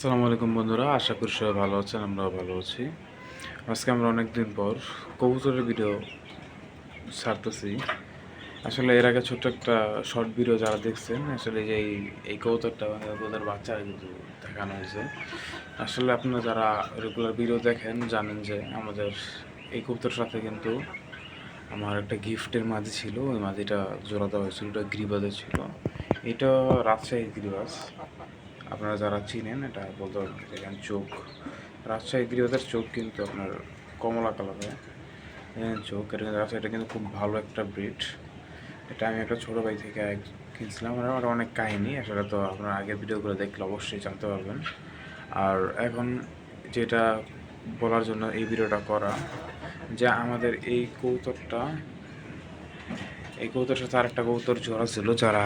আসসালামু আলাইকুম বন্ধুরা, আশা করি সবাই ভালো আছেন, আমরাও ভালো আছি। আজকে আমরা অনেক দিন পর কবুতরের ভিডিও ছাড়তেছি। আসলে এর আগে ছোট্ট একটা শর্ট ভিডিও যারা দেখছেন, আসলে যে এই কবুতরটা মানে কবুতর বাচ্চা কিন্তু দেখানো হয়েছে। আসলে আপনারা যারা রেগুলার ভিডিও দেখেন, জানেন যে আমাদের এই কবুতরের সাথে কিন্তু আমার একটা গিফটের মাঝি ছিল, ওই মাঝিটা জোড়া দেওয়া হয়েছিল, ওটা গ্রিবাজে ছিল। এটা রাজশাহীর গ্রিবাজ। আপনারা যারা চিনেন, এটা বলতে পারবেন দেখেন চোখ। রাজশাহী গৃহদের চোখ কিন্তু আপনার কমলা কালারের। দেখেন চোখ, এটা কিন্তু রাজশাহী এটা কিন্তু খুব ভালো একটা ব্রিড এটা আমি একটা ছোটো ভাই থেকে কিনছিলাম আর আমার অনেক কাহিনী আসলে তো আপনার আগের ভিডিওগুলো দেখলে অবশ্যই জানতে পারবেন। আর এখন যেটা বলার জন্য এই ভিডিওটা করা, যে আমাদের এই কৌতুকটা এই কবুতরের সাথে আরেকটা কবুতর জোড়া ছিল, যারা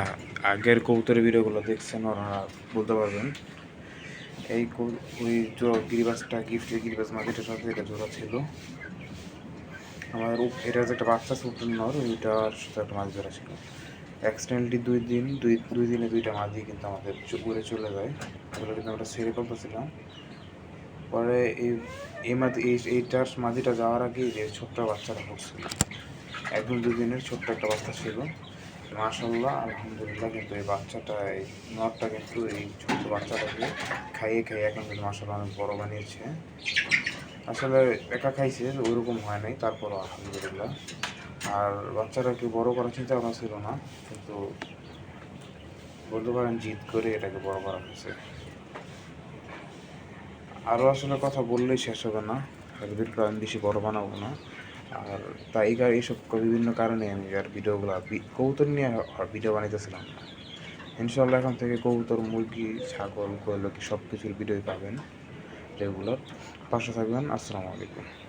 আগের কবুতরের ভিডিওগুলো দেখছেন ওরা বলতে পারবেন। এই ওই জোড়া গিরিবাসটা গিফটের গিরিবাস মার্কেটের সাথে এটা জোড়া ছিল। আমাদের এটার যে একটা বাচ্চা নর, ওইটার সাথে একটা মাছ ধরা ছিল। অ্যাক্সিডেন্টলি দুই দিন, দুই দুই দিনে দুইটা মাঝি কিন্তু আমাদের উড়ে চলে যায়। ওগুলো কিন্তু আমরা ছেড়ে ফেলতেছিলাম। পরে এই এই এই, এইটার মাঝিটা যাওয়ার আগেই যে ছোট্ট বাচ্চাটা পড়ছিল। একদম দুদিনের ছোট্ট একটা বাচ্চা ছিল। মাশাল্লাহ আলহামদুলিল্লাহ কিন্তু এই বাচ্চাটা, এই নটটা কিন্তু এই ছোট্ট বাচ্চাটাকে খাইয়ে খাইয়ে এখন কিন্তু মাশাল্লাহ অনেক বড় বানিয়েছে। আসলে একা খাইছে ওইরকম হয় নাই, তারপরও আলহামদুলিল্লাহ। আর বাচ্চাটাকে বড় করার চিন্তা ভাবনা ছিল না, কিন্তু বলতে পারেন জিদ করে এটাকে বড় করা হয়েছে। আরও আসলে কথা বললেই শেষ হবে না ভিডিওটা আমি বেশি বড় বানাবো না। আর তাই এইসব বিভিন্ন কারণে আমি আর ভিডিওগুলো কবুতর নিয়ে ভিডিও বানাইতেছিলাম না। ইনশাল্লাহ এখন থেকে কবুতর, মুরগি, ছাগল কোয়েল সব কিছুর ভিডিওই পাবেন রেগুলার। পাশে থাকবেন, আসসালামু আলাইকুম।